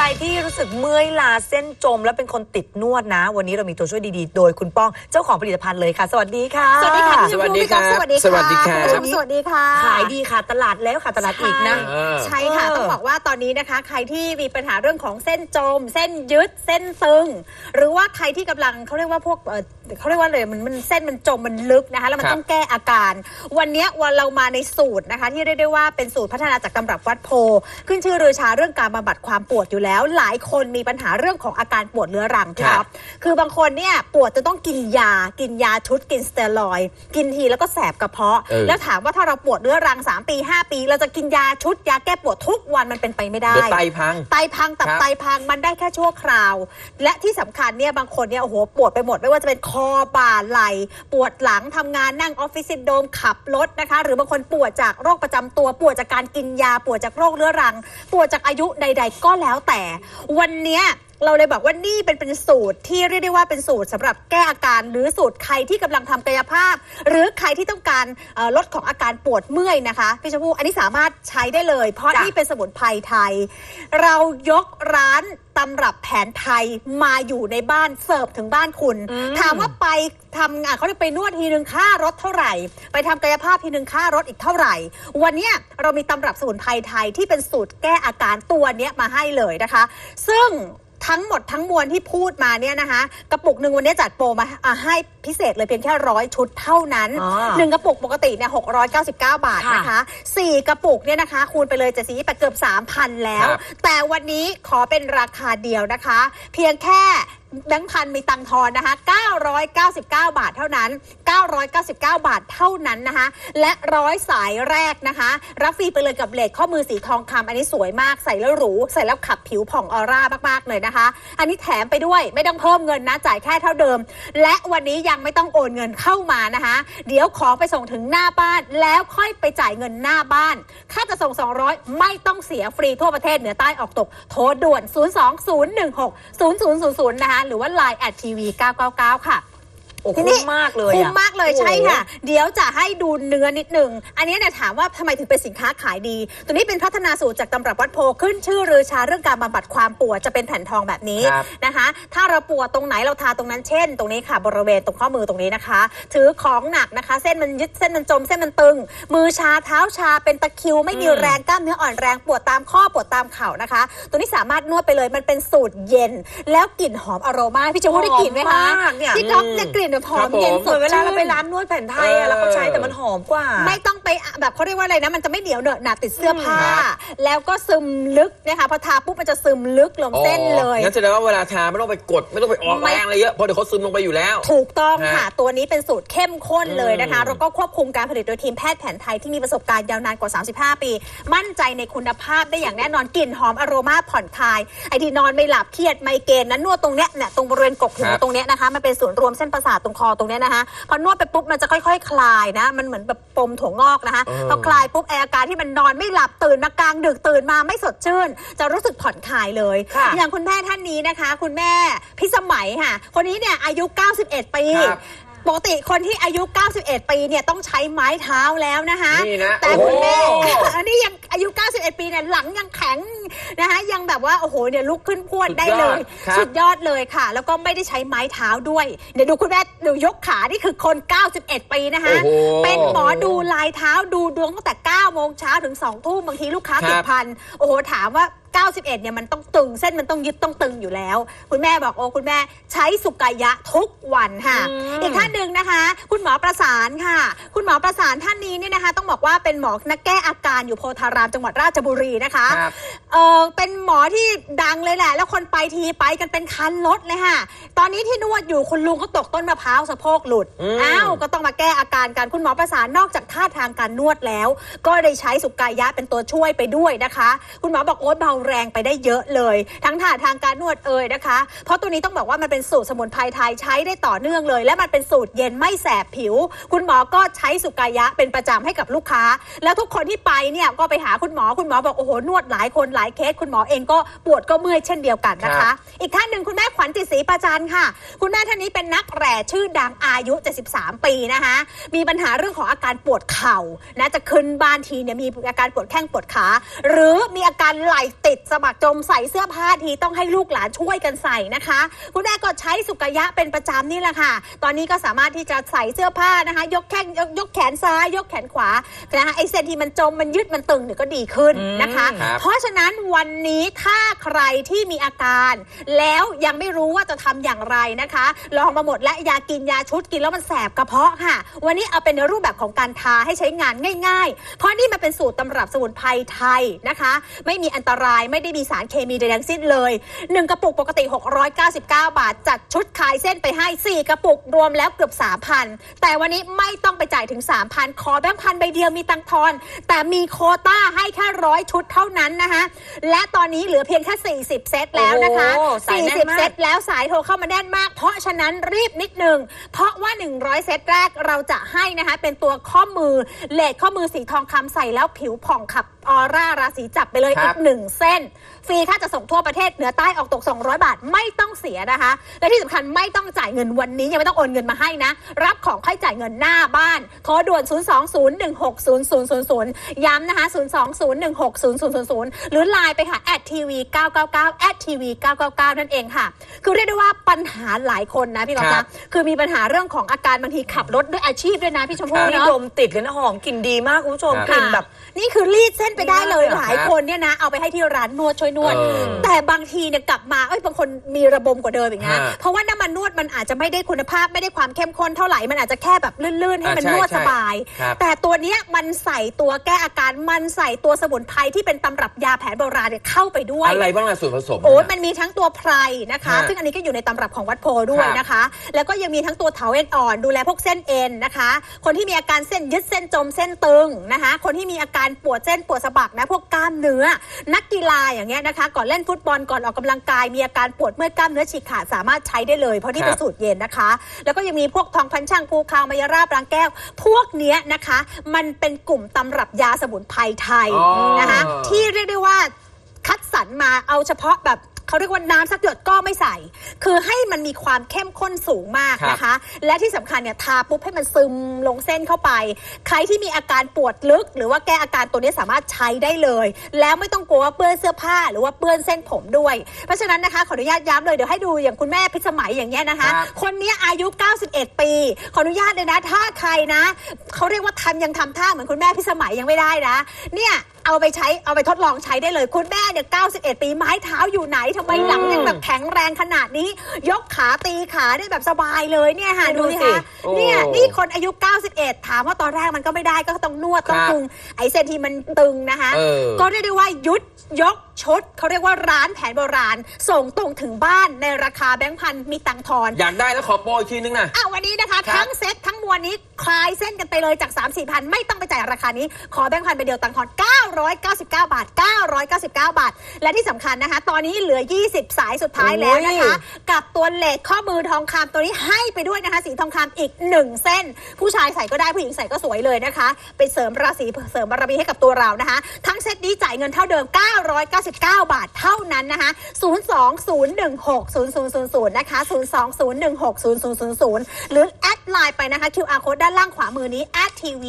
รที่รู้สึกเมื่อยล้าเส้นจม และเป็นคนติดนวดนะ วันนี้เรามีตัวช่วยดีๆ โดยคุณป้องเจ้าของผลิตภัณฑ์เลยค่ะ สวัสดีค่ะ สวัสดีค่ะพี่สวัสดีพี่ก๊อฟครับสวัสดีสวัสดีครับณผู้ชมสวัสดีค่ะ ขายดีค่ะตลาดแล้วค่ะตลาดอีกนะใช่เออใช่ค่ะเออต้องบอกว่าตอนนี้นะคะ ใครที่มีปัญหาเรื่องของเส้นจม เส้นยึดเส้นตึง หรือว่าใครที่กำลังเขาเรียกว่าพวกเอ่อเขาเรียกว่าอะไรมันมันเส้นมันจมมันลึกนะคะ แล้วมันครับต้องแก้อาการ วันนี้วันเรามาในสูตรนะคะ ที่เรียกได้ว่าเป็นสูตรพัฒนาจากตำรับวัดโพ ขึ้นชื่อเรือชาเรื่องการบำบัดความปวดอยู่แล้ว หลายคนมีปัญหาเรื่องของอาการปวดเรื้อรังครับครับ คือบางคนเนี่ยปวดจะต้องกินยา กินยาชุด กินสเตียรอยด์กินทีแล้วก็แสบกระเพาะ เออ แล้วถามว่าถ้าเราปวดเรื้อรัง 3 ปี 5 ปี เราจะกินยาชุด ยาแก้ปวดทุกวันมันเป็นไปไม่ได้ เดี๋ยวไตพัง ไตพังตับครับไตพังมันได้แค่ชั่วคราว และที่สำคัญเนี่ยบางคนเนี่ยโอ้โหปวดไปหมด ไม่ว่าจะเป็นคอบ่าไหล่ปวดหลังทำงานนั่งออฟฟิศซินโดรมขับรถนะคะ หรือบางคนปวดจากโรคประจำตัว ปวดจากการกินยา ปวดจากโรคเรื้อรัง ปวดจากอายุใด ๆ ก็แล้วแต่แต่วันเนี้ย เราเลยบอกว่านี่เป็นเป็นสูตรที่เรียกได้ว่าเป็นสูตรสำหรับแก้อาการ หรือสูตรใครที่กำลังทำกายภาพ หรือใครที่ต้องการเอ่อลดของอาการปวดเมื่อยนะคะพี่ชมพู่อันนี้สามารถใช้ได้เลย เพราะจ้ะ นี่เป็นสมุนไพรไทย เรายกร้านตำรับแผนไทยมาอยู่ในบ้านเสิร์ฟถึงบ้านคุณอืมถามว่าไปทำงานเขาเรียกไปนวดทีนึงค่ารถเท่าไหร่ ไปทำกายภาพทีนึงค่ารถอีกเท่าไหร่ วันเนี้ยเรามีตำรับสมุนไพรไทยที่เป็นสูตรแก้อาการตัวเนี้ยมาให้เลยนะคะ ซึ่ง ทั้งหมดทั้งมวลที่พูดมาเนี่ยนะคะ กระปุกหนึ่งวันนี้จัดโปรมาอะให้พิเศษเลยเพียงแค่ร้อยชุดเท่านั้นอ๋อหนึ่งกระปุกปกติเนี่ย699บาทนะคะสี่กระปุกเนี่ยนะคะ คูณไปเลยจะสีไปเกือบ3,000แล้ว ครับ แต่วันนี้ขอเป็นราคาเดียวนะคะ เพียงแค่ แบงค์พันมีตังทอนนะคะ 999 บาทเท่านั้น 999 บาทเท่านั้นนะคะ และร้อยสายแรกนะคะ รับฟรีไปเลยกับเลดข้อมือสีทองคำอันนี้สวยมากใส่แล้วหรู ใส่แล้วขับผิวผ่องออร่ามากๆเลยนะคะ อันนี้แถมไปด้วยไม่ต้องเพิ่มเงินนะ จ่ายแค่เท่าเดิม และวันนี้ยังไม่ต้องโอนเงินเข้ามานะคะ เดี๋ยวของไปส่งถึงหน้าบ้าน แล้วค่อยไปจ่ายเงินหน้าบ้านค่าจะส่ง 200 ไม่ต้องเสียฟรีทั่วประเทศเหนือใต้ออกตกโทรด่วน 020160000นะคะหรือว่า Line แอดทีวี999 ค่ะ โอ้ทีคุ้นี้มมากเลยคุ้มอะมากเลยใช่ค่ะ เดี๋ยวจะให้ดูเนื้อนิดหนึ่ง อันนี้เนี่ยถามว่าทำไมถึงเป็นสินค้าขายดี ตัวนี้เป็นพัฒนาสูตรจากตำรับวัดโพขึ้นชื่อรือชาเรื่องการบำบัดความปวดจะเป็นแผ่นทองแบบนี้ครับ นะคะ ถ้าเราปวดตรงไหนเราทาตรงนั้นเช่น ตรงนี้ค่ะบริเวณตรงข้อมือตรงนี้นะคะ ถือของหนักนะคะ เส้นมันยึดเส้นมันจมเส้นมันตึง มือชาเท้าชาเป็นตะคริว ไม่มีอืมแรงกล้ามเนื้ออ่อนแรงปวดตามข้อปวดตามเข่านะคะ ตัวนี้สามารถนวดไปเลยมันเป็นสูตรเย็น แล้วกลิ่นหอมอโรมาพี่จะพูดได้กลิ่นไหมคะหอมมากเนี่ย พี่ก๊อฟเนี่ยกลิ่นแบบหอมครับผมเย็นเหสมือดนเวลาชื่เรานไปร้านนวดแผ่นไทยอะแล้วเขาใช้แต่มันหอมกว่า ไม่ต้องไปอะแบบเขาเรียกว่าอะไรนะ มันจะไม่เหนียวเหนอะหนาติดเสื้อผ้าครับแล้วก็ซึมลึกนะคะพอทาปุ๊บมันจะซึมลึกลงเส้นเลยงั้นแสดงว่าเวลาทาไม่ต้องไปกดไม่ต้องไปออกไม่แรงอะไรเยอะเพราะเดี๋ยวเขาซึมลงไปอยู่แล้ว ถูกต้องฮะค่ะตัวนี้เป็นสูตรเข้มข้นเลยนะคะอืมแล้วก็ควบคุมการผลิตโดยทีมแพทย์แผนไทยที่มีประสบการณ์ยาวนานกว่า 35 ปี มั่นใจในคุณภาพได้อย่างแน่นอนกลิ่นหอมอโรมาผ่อนคลายไอ้ที่นอนไม่หลับเครียดไมเกรนนั้นนวดตรงเนี้ยเนี่ยตรงบริเวณกกหูครับตรงเนี้ยนะคะมันเป็นศูนย์รวมเส้นประสาทตรงคอตรงเนี้ยนะคะพอนวดไปปุ๊บมันจะค่อย ๆ คลายนะ มันเหมือนแบบปมถั่วงอกนะคะ เออ พอคลายปุ๊บไออาการที่มันนอนไม่หลับตื่นมากลางดึกตื่นมาไม่สดชื่น จะรู้สึกผ่อนคลายเลย ค่ะอย่างคุณแม่ท่านนี้นะคะ คุณแม่พิสมัยค่ะ คนนี้เนี่ยอายุ 91 ปี ครับ ปกติคนที่อายุ 91 ปีเนี่ยต้องใช้ไม้เท้าแล้วนะคะ นี่นะแต่คุณแม่ โอ้โหอันนี้ยังอายุ 91 ปีเนี่ยหลังยังแข็งนะคะยังแบบว่า โอ้โหเนี่ยลุกขึ้นพรวดได้เลยครับ สุดยอดเลยค่ะ แล้วก็ไม่ได้ใช้ไม้เท้าด้วย เดี๋ยวดูคุณแม่ดูยกขา นี่คือคน 91 ปีนะคะ โอ้โหเป็นหมอดูลายเท้าดูดวงตั้งแต่ 9 โมงเช้าถึง 2 ทุ่มบางทีลูกค้าครับติดพัน โอ้โห ถามว่า 91เนี่ยมันต้องตึงเส้นมันต้องยึดต้องตึงอยู่แล้ว คุณแม่บอกโอ้คุณแม่ใช้สุกายะทุกวันค่ะอืมอีกท่านหนึ่งนะคะ คุณหมอประสานค่ะ คุณหมอประสานท่านนี้เนี่ยนะคะ ต้องบอกว่าเป็นหมอนักแก้อาการอยู่โพธารามจังหวัดราชบุรีนะคะครับ เออเป็นหมอที่ดังเลยแหละ แล้วคนไปทีไปกันเป็นคันรถเลยค่ะ ตอนนี้ที่นวดอยู่คุณลุงเขาตกต้นมะพร้าวสะโพกหลุดอืม อ้าวก็ต้องมาแก้อาการกันคุณหมอประสานนอกจากท่าทางการนวดแล้ว ก็ได้ใช้สุกายะเป็นตัวช่วยไปด้วยนะคะ คุณหมอบอกโอ๊ยเบาแรงไปได้เยอะเลย ทั้งท่าทางการนวดเอ่ยนะคะ เพราะตัวนี้ต้องบอกว่ามันเป็นสูตรสมุนไพรไทยใช้ได้ต่อเนื่องเลย และมันเป็นสูตรเย็นไม่แสบผิว คุณหมอก็ใช้สุกายะเป็นประจำให้กับลูกค้า แล้วทุกคนที่ไปเนี่ยก็ไปหาคุณหมอคุณหมอบอกโอ้โหนวดหลายคนหลายเคสคุณหมอเองก็ปวดก็เมื่อยเช่นเดียวกันนะครัคะบอีกท่านหนึ่งคุณแม่ขวัญจิตศรีประจันค่ะ คุณแม่ท่านนี้เป็นนักแหล่ชื่อดังอายุ 73 ปีนะคะมีปัญหาเรื่องของอาการปวดเข่านะจะขึ้นบ้านทีเนี่ยมีอาการปวดแข้งปวดขา หรือมีอาการไหล่ติดสะบักจมใส่เสื้อผ้าทีต้องให้ลูกหลานช่วยกันใส่นะคะ คุณแม่ก็ใช้สุกยะเป็นประจำนี่แหละค่ะ ตอนนี้ก็สามารถที่จะใส่เสื้อผ้านะคะ ยกแข้งยกยกแขนซ้าย ยกแขนขวานะคะไอเส้นที่มันจมมันยืดมันตึงเนี่ยก็ดีขึ้นนะคะครับเพราะฉะนั้นวันนี้ถ้าใครที่มีอาการ แล้วยังไม่รู้ว่าจะทำอย่างไรนะคะ ลองมาหมดและยากินยาชุดกินแล้วมันแสบกระเพาะค่ะ วันนี้เอาเป็นในรูปแบบของการทาให้ใช้งานง่าย ๆ เพราะนี่มันเป็นสูตรตำรับสมุนไพรไทยนะคะ ไม่มีอันตรายไม่ได้มีสารเคมีใดๆทั้งสิ้นเลย 1 กระปุกปกติ 699 บาท จัดชุดคลายเส้นไปให้ 4 กระปุกรวมแล้วเกือบ 3,000 แต่วันนี้ไม่ต้องไปจ่ายถึง 3,000 ขอแบงค์พันใบเดียวมีตังค์ทอน แต่มีโควต้าให้แค่ร้อยชุดเท่านั้นนะคะและตอนนี้เหลือเพียงแค่ 40 เซตแล้วนะคะโอ้โหสายแน่นมาก 40 เซตแล้วสายโทรเข้ามาแน่นมาก เพราะฉะนั้นรีบนิดนึงเพราะว่า 100 เซตแรกเราจะให้นะคะเป็นตัวข้อมือเลดข้อมือสีทองคำใส่แล้วผิวผ่องขับ ออร่าราศีจับไปเลยครัอีบ กหนึ่งเส้น ฟรีค่าจะส่งทั่วประเทศเหนือใต้ออกตก 200 บาทไม่ต้องเสียนะคะ และที่สำคัญไม่ต้องจ่ายเงินวันนี้ ยังไม่ต้องโอนเงินมาให้นะ รับของค่อยจ่ายเงินหน้าบ้านโทรด่วน 020160000 ย้ำนะคะ 020160000 หรือไลน์ไปค่ะ tv 999 tv 999นั่นเองค่ะ คือเรียกได้ว่าปัญหาหลายคนนะพี่กอล์ฟครันะบ คือมีปัญหาเรื่องของอาการบางทีขับรถด้วยอาชีพด้วยนะพี่ชมพู่นี่เนาะดมติดเลยนะหอมกลิ่นดีมากคุณผู้ชมครับกลิ่นแบบ นี่คือรีดเส้นไปได้เลยดีมากอะหลายคนเนี่ยนะ เอาไปให้ที่ร้านนวดช่วยนวด เออแต่บางทีเนี่ยกลับมาเอ้ยบางคนมีระบมกว่าเดิมอีกนะฮะเพราะว่าน้ำมันนวดมันอาจจะไม่ได้คุณภาพไม่ได้ความเข้มข้นเท่าไหร่มันอาจจะแค่แบบลื่นๆให้มันอ่านใช่วดสบาย ใช่ครับ แต่ตัวเนี้ยมันใส่ตัวแก้อาการมันใส่ตัวสมุนไพรที่เป็นตำรับยาแผนโบราณเนี่ยเข้าไปด้วย อะไรบ้างล่ะส่วนผสม โอ้ยเยมันมีทั้งตัวไพรนะคะ ฮะซึ่งอันนี้ก็อยู่ในตำรับของวัดโพด้วยครับนะคะ แล้วก็ยังมีทั้งตัวเถาเอ็นอ่อนดูแลพวกเส้นเอ็นนะคะ คนที่มีอาการเส้นยึดเส้นจมเส้นตึงนะคะ คนที่มีอาการปวดเส้นปวดสะบักนะพวกกล้ามเนื้อ นักกีฬาอย่างเงี้ยนะคะ ก่อนเล่นฟุตบอลก่อนออกกำลังกายมีอาการปวดเมื่อยกล้ามเนื้อฉีกขาดสามารถใช้ได้เลยเพราะนี่เป็นครับสูตรเย็นนะคะ แล้วก็ยังมีพวกทองพันช่างภูคาวมายราบรางแก้ว พวกเนี้ยนะคะ มันเป็นกลุ่มตำรับยาสมุนไพรไทยอ๋อนะคะที่เรียกได้ว่าคัดสรรมาเอาเฉพาะแบบ เขาเรียกว่าน้ำสักหยดก็ไม่ใส่ คือให้มันมีความเข้มข้นสูงมากนะคะ และที่สำคัญเนี่ยทาปุ๊บให้มันซึมลงเส้นเข้าไป ใครที่มีอาการปวดลึก หรือว่าแก้อาการตัวนี้สามารถใช้ได้เลย แล้วไม่ต้องกลัวว่าเปื้อนเสื้อผ้าหรือว่าเปื้อนเส้นผมด้วย เพราะฉะนั้นนะคะขออนุญาตย้ำเลยเดี๋ยวให้ดูอย่างคุณแม่พิสมัยอย่างเงี้ยนะคะครับคนนี้อายุ 91 ปี ขออนุญาตเลยนะถ้าใครนะเขาเรียกว่าทำยังทำท่าเหมือนคุณแม่พิสมัยยังไม่ได้นะ เนี่ย เอาไปใช้เอาไปทดลองใช้ได้เลย คุณแม่เนี่ย91 ปีไม้เท้าอยู่ไหนทำไมหลังยังแบบแข็งแรงขนาดนี้ ยกขาตีขาได้แบบสบายเลยเนี่ยค่ะดูดูสิสิคะโอ้เนี่ยนี่คนอายุ 91 ถามว่าตอนแรกมันก็ไม่ได้ก็ต้องนวดต้องครับตึงไอ้เส้นที่มันตึงนะคะ เออ ก็เรียกได้ว่ายุดยกชดเขาเรียกว่าร้านแผนโบราณ ส่งตรงถึงบ้านในราคาแบงค์พันมีตังค์ทอนอยากได้แล้วขอโปรอีกทีนึงนะ อะวันนี้นะคะ ครับ ทั้งเซ็ตทั้งมวลนี้คลายเส้นกันไปเลยจาก 3 4พันไม่ต้องไปจ่ายราคานี้ ขอแบงค์พันไปเดียวตังค์ทอน 999 บาท 999 บาท และที่สำคัญนะคะ ตอนนี้เหลือ 20 สายสุดท้ายแล้วนะคะ กับตัวเลทข้อมือทองคำตัวนี้ให้ไปด้วยนะคะ สีทองคำอีก 1 เส้น ผู้ชายใส่ก็ได้ผู้หญิงใส่ก็สวยเลยนะคะ ไปเสริมราศีเสริมบารมีให้กับตัวเรานะคะ ทั้งเซตนี้จ่ายเงินเท่าเดิม 999บาทเท่านั้นนะคะ 020160000 นะคะ 020160000 หรือแอดไลน์ไปนะคะ QR code ด้านล่างขวามือนี้ @tv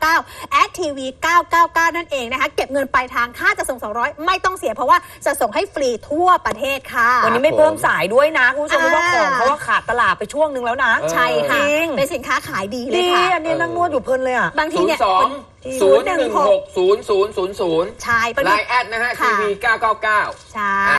999 @tv 999 นั่นเองนะคะ เก็บเงินปลายทางค่าจะส่ง 200 ไม่ต้องเสียเพราะว่าจะส่งให้ฟรีทั่วประเทศค่ะ วันนี้ไม่เพิ่มสายด้วยนะคุณผู้ชมเพราะว่าของอ่าเพราะว่าขาดตลาดไปช่วงนึงแล้วนะเออใช่ค่ะจริงเป็นสินค้าขายดีเลยดีค่ะอันนี้นั่งนวดอยู่เพลินเลยอะบางทีศูนเนี่ยย์สอง ศูนย์หนึ่งหกศูนย์ศูนย์ศูนย์ศูนย์ใช่บางไลทีน์แอดนะฮะ ค่ะทีวีเก้าเก้าเก้าใช่